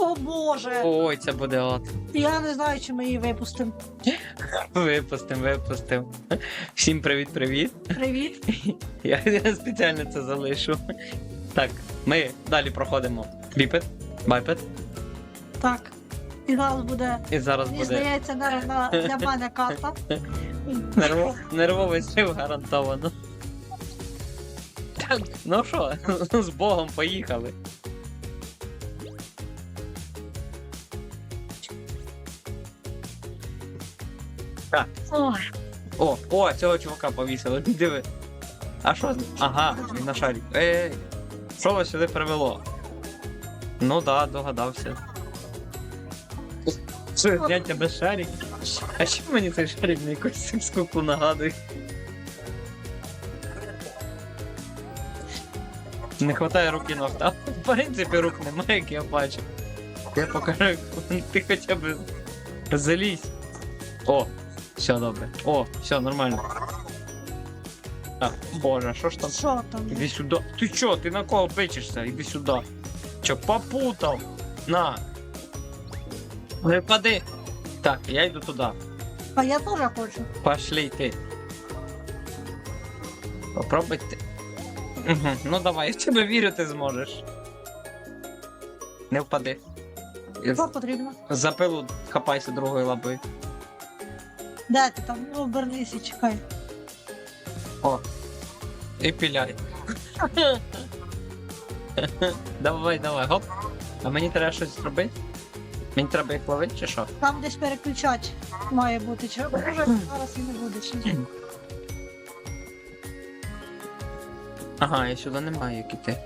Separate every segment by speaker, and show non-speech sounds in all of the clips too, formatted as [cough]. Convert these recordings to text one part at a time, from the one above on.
Speaker 1: О боже!
Speaker 2: Ой, це буде от.
Speaker 1: Я не знаю, чи ми її випустимо.
Speaker 2: Випустим, випустим. Всім привіт-привіт.
Speaker 1: Привіт.
Speaker 2: Я, я спеціально це залишу. Так, ми далі проходимо біпет, байпет,
Speaker 1: Так. І зараз буде.
Speaker 2: і зараз
Speaker 1: Мені
Speaker 2: буде
Speaker 1: здається, для мене карта.
Speaker 2: нервов, нервовий зрив гарантовано. Так, ну що, з Богом поїхали. О, о, цього чувака повісили. [laughs] Диви. А що? Ага, він на шарі. Ей, що вас сюди привело? Ну да, догадався. Що, гляньте без шарик? А що мені цей шарик на якусь секскуку нагадує? Не хватає руки ног, та в принципі рук немає, як я бачу. Я покажу, ти хоча б залізь. О, все добре. О, все нормально. А, боже, що ж там?
Speaker 1: що там?
Speaker 2: Іди сюди. Ти чо, ти на кого бичишся? Іди сюди. Чо, попутав? На. Не впади. Так, я йду туди.
Speaker 1: А я теж хочу.
Speaker 2: Пошли ти. Попробуй ти. Ну давай, я в тебе вірю, ти зможеш. Не впади.
Speaker 1: Що потрібно?
Speaker 2: За пилу хапайся другої лапи.
Speaker 1: Де ти там? Ну, обернися, чекай.
Speaker 2: О. І піляй. давай, давай, гоп. А мені треба щось зробити? Мені треба їх ловити чи що?
Speaker 1: Там десь переключач має бути. Чи може зараз і не буде. Чи...
Speaker 2: Ага, я сюди не маю як іти.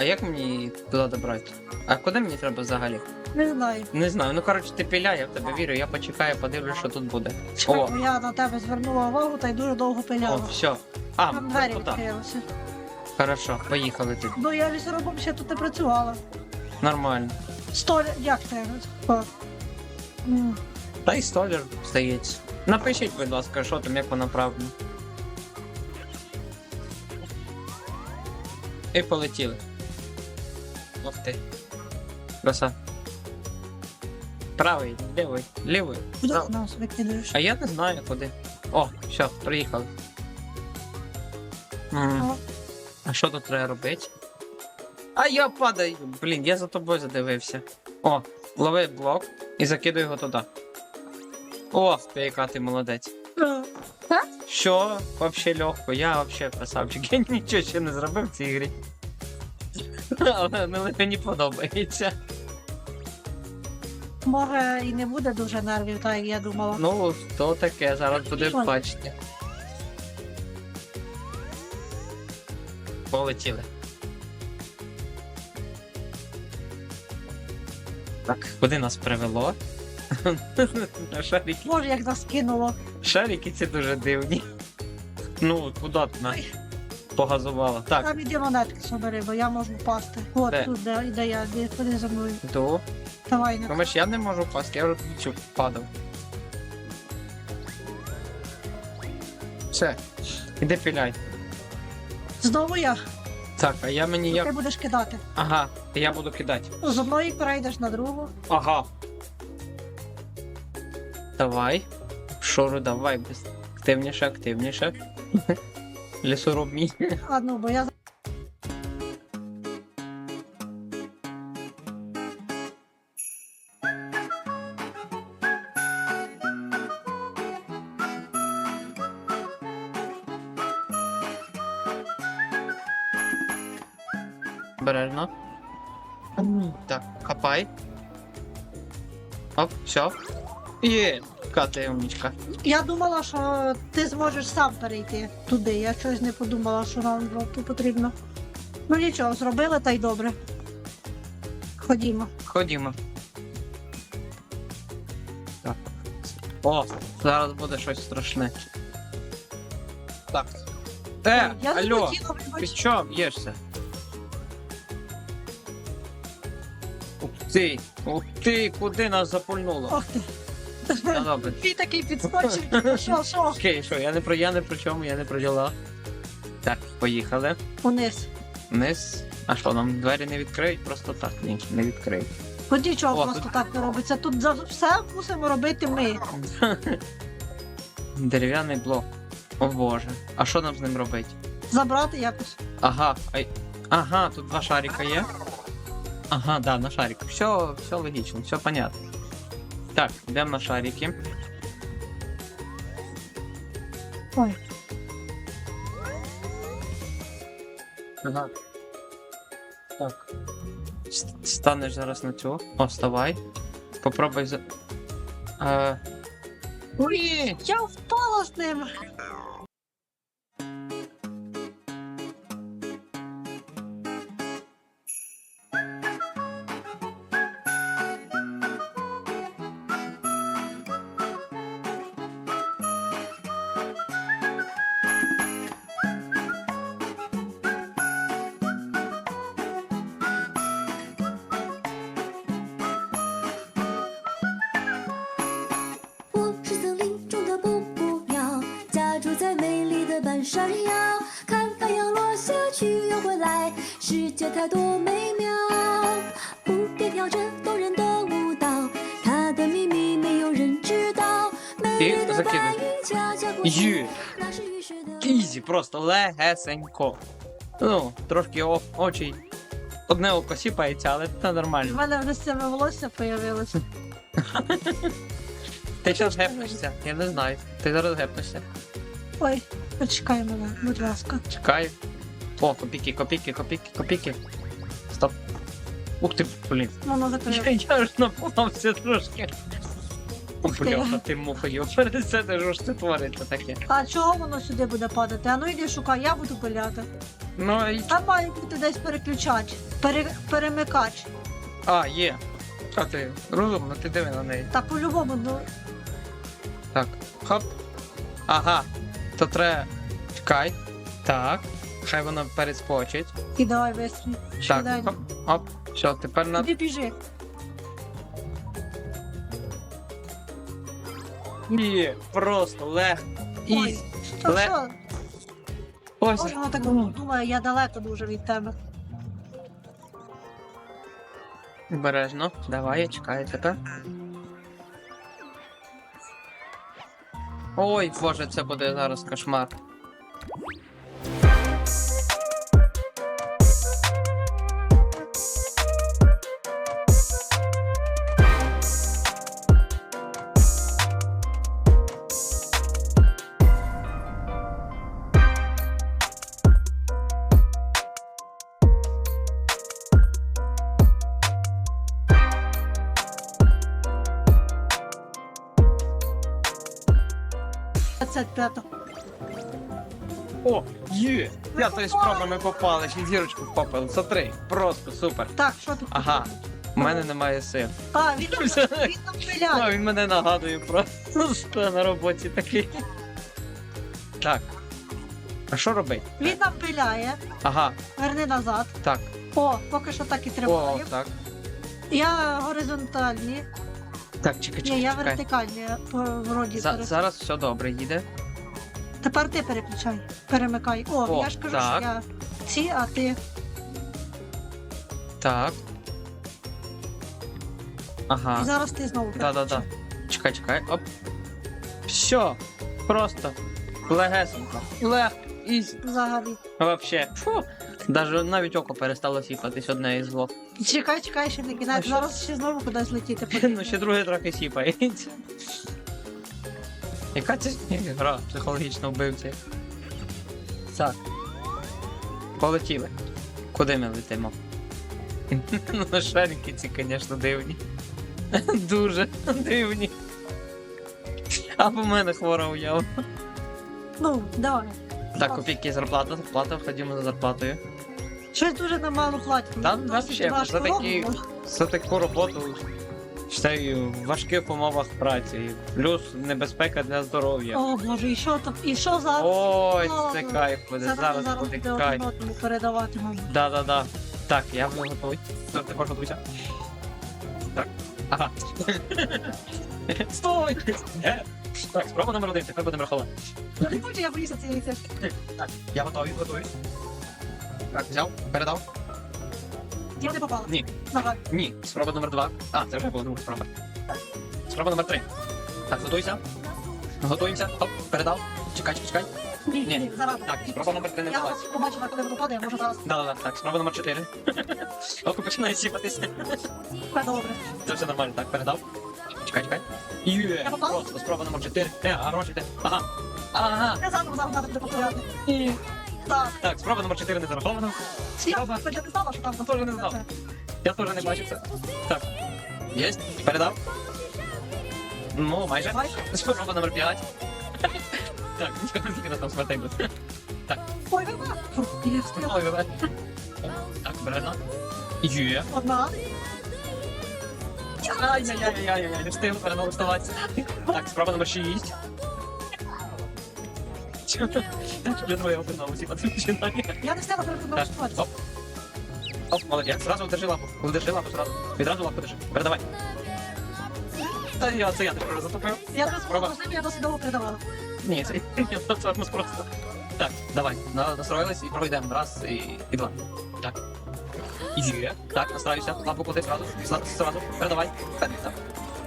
Speaker 2: А як мені туди добрати? А куди мені треба взагалі?
Speaker 1: Не знаю.
Speaker 2: Не знаю. Ну коротше, ти піляй, я в тебе вірю, я почекаю, подивлюсь, що тут буде. О,
Speaker 1: Я на тебе звернула увагу та й дуже довго
Speaker 2: о,
Speaker 1: пиляла.
Speaker 2: все. А,
Speaker 1: Там двері
Speaker 2: туди.
Speaker 1: відкрилися.
Speaker 2: Хорошо, поїхали ти.
Speaker 1: Ну я лісоробом ще тут не працювала.
Speaker 2: Нормально.
Speaker 1: Столя, як це? О. М,
Speaker 2: Та й столер здається. Напишіть, будь ласка, що там, як воно правильно. І полетіли. Ох ти. Краса. Правий, лівий, лівий.
Speaker 1: Куди ти нас викидаєш?
Speaker 2: А я не знаю куди. О, все, приїхали. М,
Speaker 1: О.
Speaker 2: А що тут треба робити? А я падаю. Блін, я за тобою задивився. О, лови блок і закидуй його туди. О, яка ти молодець. Що? Вообще легко, я вообще красавчик. [laughs] Я нічого ще не зробив в цій грі. [laughs] Але мені подобається.
Speaker 1: Може і не буде дуже нервів, так як я думала.
Speaker 2: Ну, то таке, зараз будеш
Speaker 1: Що?
Speaker 2: бачити. Полетіли. Так, куди нас привело? [laughs] На Шарики.
Speaker 1: Може, як нас кинуло.
Speaker 2: Шарики ці дуже дивні. Ну, куди ти нас погазувала? Так,
Speaker 1: Там іди монетки собери, бо я можу впасти. От
Speaker 2: Де?
Speaker 1: тут, де, де я, де ходи за мною.
Speaker 2: то.
Speaker 1: Давай на
Speaker 2: Думаєш, я не можу впасти, я вже тут падав. Все, іди піляй.
Speaker 1: Знову я.
Speaker 2: Так, а я мені
Speaker 1: Ти
Speaker 2: як.
Speaker 1: будеш кидати.
Speaker 2: Ага, я буду кидати.
Speaker 1: З одної перейдеш на другу.
Speaker 2: Ага. Давай. Шору, давай, без... активніше, активніше. [laughs] Лісоруб мій.
Speaker 1: Ну, бо я
Speaker 2: Обережно. Так, хапай. Оп, все. Є, ката умнічка.
Speaker 1: Я думала, що ти зможеш сам перейти туди. Я щось не подумала, що нам жовту потрібно. Ну нічого, зробили та й добре. Ходімо.
Speaker 2: Ходімо. Так. О, зараз буде щось страшне. Так. Е,
Speaker 1: я не
Speaker 2: алло,
Speaker 1: хотіла,
Speaker 2: ти
Speaker 1: вибач.
Speaker 2: чо б'єшся? Ух ти, ух ти, куди нас запульнуло?
Speaker 1: Ох ти.
Speaker 2: Ну добре. [laughs]
Speaker 1: Ти такий підскочив. [laughs] Що, що?
Speaker 2: Окей, що, я не про я не про чому, я не про діла. Так, поїхали.
Speaker 1: Униз.
Speaker 2: Вниз. А що, нам двері не відкриють? Просто так, ні, не відкриють.
Speaker 1: Тут нічого
Speaker 2: О,
Speaker 1: просто
Speaker 2: тут-
Speaker 1: так не робиться. Тут за все мусимо робити ми. [laughs]
Speaker 2: Дерев'яний блок. О боже. А що нам з ним робити?
Speaker 1: Забрати якось.
Speaker 2: Ага, ай. Ага, тут два шарика є. Ага, да, на шарик. Все, все логічно, все понятно. Так, йдемо на шарики.
Speaker 1: Ой.
Speaker 2: Ага. Так. Станеш зараз на цю. О, вставай. Попробуй за. Е... Ой!
Speaker 1: Я впала з ним.
Speaker 3: 丽的半山腰。看太阳落下去又回来，世界太多美妙。蝴蝶跳着动人的舞蹈，它的秘密没有人知道。美丽的白云恰恰过去
Speaker 2: Ю!
Speaker 3: 那是雨水的。
Speaker 2: Ізі, просто легесенько. Ну, трошки о- очі. Одне око сіпається, але це
Speaker 1: У
Speaker 2: нормально.
Speaker 1: мене вже з цими волосся появилося. [laughs]
Speaker 2: Ти зараз гепнешся? Я не знаю. Ти зараз гепнешся.
Speaker 1: Ой, почекай мене, будь ласка.
Speaker 2: Чекай. О, копійки, копійки, копійки, копійки. Стоп. Ух ти, блін.
Speaker 1: Воно
Speaker 2: Я, я ж напугався трошки.
Speaker 1: Ух ти.
Speaker 2: бляха, ти мухою. Пересете, що ж це твориться таке.
Speaker 1: А чого воно сюди буде падати? А ну йди шукай, я буду пиляти.
Speaker 2: Ну і.
Speaker 1: Там має бути десь переключач, пере, перемикач.
Speaker 2: А, є. А ти розумно, ти диви на неї.
Speaker 1: Та по-любому, ну,
Speaker 2: Так, хоп. Ага. То треба. Чекай. Так. Хай воно перескочить.
Speaker 1: і давай вистрій.
Speaker 2: Так, хоп, хоп. Все, тепер на.
Speaker 1: Іди біжи.
Speaker 2: Ні, просто легко.
Speaker 1: Ой,
Speaker 2: Ізі.
Speaker 1: Та
Speaker 2: Ле-
Speaker 1: що?
Speaker 2: Ось.
Speaker 1: Може, воно так думає, я далеко дуже від тебе.
Speaker 2: Обережно. Давай, я чекаю тебе. Ой, боже, це буде зараз кошмар.
Speaker 1: Це п'ято.
Speaker 2: О, є! П'ятої спроби ми попали, ще зірочку попали. Це три. Просто супер.
Speaker 1: Так, що тут?
Speaker 2: Ага. У мене немає сил.
Speaker 1: А, він, він там [laughs]
Speaker 2: він мене нагадує просто [laughs] на роботі такий. Так. А що робити?
Speaker 1: Він там пиляє.
Speaker 2: Ага,
Speaker 1: Верни назад.
Speaker 2: так.
Speaker 1: О, поки що так і
Speaker 2: О,
Speaker 1: тримаю.
Speaker 2: так.
Speaker 1: Я горизонтальні.
Speaker 2: Так, чекай,
Speaker 1: Ні, я
Speaker 2: чекай.
Speaker 1: по- Вроді
Speaker 2: За,
Speaker 1: перес-
Speaker 2: зараз все добре їде.
Speaker 1: Тепер ти переключай. Перемикай. О,
Speaker 2: О,
Speaker 1: я ж кажу,
Speaker 2: так.
Speaker 1: що я ці, а ти.
Speaker 2: Так.
Speaker 1: І
Speaker 2: Ага.
Speaker 1: зараз ти знову
Speaker 2: Да-да-да.
Speaker 1: переключай.
Speaker 2: Чекай, чекай. Оп. Все. Просто. Легесенько. Легко. Ізі.
Speaker 1: Взагалі.
Speaker 2: Вообще. Фу. Даже навіть око перестало сіпатись одне із двох.
Speaker 1: Чекай, чекай, ще не кінець.
Speaker 2: що?
Speaker 1: Зараз ще знову кудись летіти. [laughs]
Speaker 2: Ну, ще друге трохи сіпається. Яка це гра психологічно вбивці? Так. Полетіли. Куди ми летимо? [laughs] Ну, шарики ці, звісно, дивні. [laughs] Дуже дивні. Або в мене хвора уява.
Speaker 1: Ну, давай.
Speaker 2: Так, копійки зарплата, зарплата, ходімо за зарплатою.
Speaker 1: Щось дуже на мало платять.
Speaker 2: Та,
Speaker 1: Ну,
Speaker 2: ще, за такі- За таку роботу вважаю, в важких умовах праці. Плюс небезпека для здоров'я.
Speaker 1: О боже, і що там? І що зараз?
Speaker 2: Ой, це кайф буде, зараз
Speaker 1: зараз
Speaker 2: буде кайф.
Speaker 1: передавати, мабуть.
Speaker 2: Да-да-да. Так, я вже готовий. Ти готуйся. Ага. Стой! Е. Так, спроба номер один, тепер будемо рахувати.
Speaker 1: Не хочу, я боюся цієї цифри.
Speaker 2: Так, я готовий, готовий. Так, взяв, передав.
Speaker 1: Я не попала.
Speaker 2: Ні.
Speaker 1: Давай.
Speaker 2: Ні. Спроба номер два. А, це вже була друга спроба. Спроба номер три. Так, готуйся. Готуємося. Оп, передав. Чекай, чекай, чекай.
Speaker 1: Ні,
Speaker 2: Ні. Так, спроба номер три не
Speaker 1: Я
Speaker 2: вдалась.
Speaker 1: побачила, коли воно падає, може зараз.
Speaker 2: Да, да. Так, спроба номер чотири. Око починає сіпатися.
Speaker 1: Все добре.
Speaker 2: Це все нормально. Так, передав. Чекай, чекай. Є,
Speaker 1: Я
Speaker 2: просто спроба номер чотири. Е, гроші де? Ага. Ага.
Speaker 1: Я заново зараз треба буде повторяти. Так.
Speaker 2: Так, спроба номер 4 не зарахована.
Speaker 1: Я
Speaker 2: Спроба.
Speaker 1: я не знала, що там
Speaker 2: Я теж не знав. Я теж не бачив це. Так. Єсть. Передав. Ну, майже.
Speaker 1: Майже.
Speaker 2: Спроба номер 5. Так, скільки нас там смертей буде.
Speaker 1: Ой, вона. Я встигла.
Speaker 2: Ой, давай. Так, бережно. Є.
Speaker 1: Одна.
Speaker 2: Ай-яй-яй-яй-яй, не встиг переналаштуватися. Так, спроба номер 6. Так, вже двоє опинилися, а ти починає.
Speaker 1: Я не встигла
Speaker 2: Так,
Speaker 1: переподобати.
Speaker 2: оп. Оп, молодець. Зразу держи лапу. Держи лапу зразу. Відразу лапу держи. Передавай. Та я, це я тебе затопив.
Speaker 1: Я
Speaker 2: Спроба.
Speaker 1: я досить довго передавала.
Speaker 2: Ні, це я просто. Так, давай. На- Настроїлись і пройдемо. Раз і, і два. Так. Є. Так, настраюся. Лапу куди. Зразу, зразу. Передавай. Так.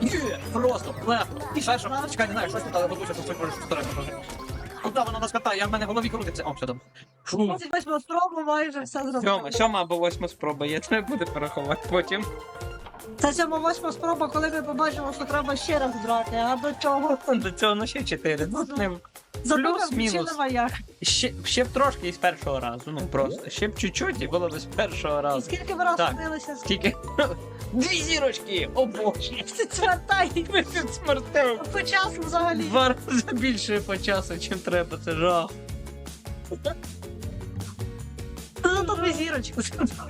Speaker 2: Є. Просто, легко. І перше, чекай, не знаю, щось тут, але готуйся, тут можеш повторити. Куди вона нас катає? Я в мене в голові крутиться. О, все добре. Фу.
Speaker 1: Ось восьма спроба майже все
Speaker 2: Сьома, сьома або восьма спроба, я треба буде порахувати потім.
Speaker 1: Це сьома восьма спроба, коли ми побачимо, що треба ще раз брати. А до чого?
Speaker 2: До цього ну ще чотири. Ну, не... Плюс-мінус. ще, ще б трошки і з першого разу. Ну просто. Ще б чуть-чуть і було б з першого
Speaker 1: І
Speaker 2: разу.
Speaker 1: скільки ви раз
Speaker 2: Так. Скільки? [laughs] Дві зірочки! О боже! [laughs]
Speaker 1: Цвятай. [laughs]
Speaker 2: Ми тут смертев.
Speaker 1: По часу взагалі.
Speaker 2: Два рази більше по часу, чим треба, це жах.
Speaker 1: Дві [laughs] зірочки.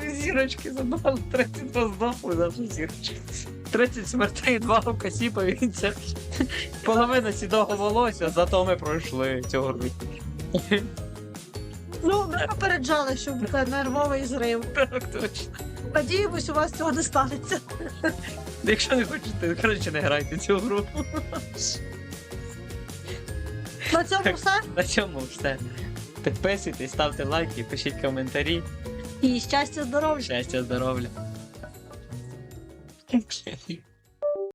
Speaker 2: Дві зірочки забрали, 32 здохли дві зірочки. 30 смертей, два окосіпа, і це половина сідого волосся, зато ми пройшли цього року.
Speaker 1: Ну, ми попереджали, що буде нервовий зрив.
Speaker 2: Так точно.
Speaker 1: Надіємось, у вас цього не станеться.
Speaker 2: Якщо не хочете, краще не грайте цю гру.
Speaker 1: На цьому все.
Speaker 2: На цьому все. Підписуйтесь, ставте лайки, пишіть коментарі.
Speaker 1: І щастя, здоров'я.
Speaker 2: Щастя, здоров'я.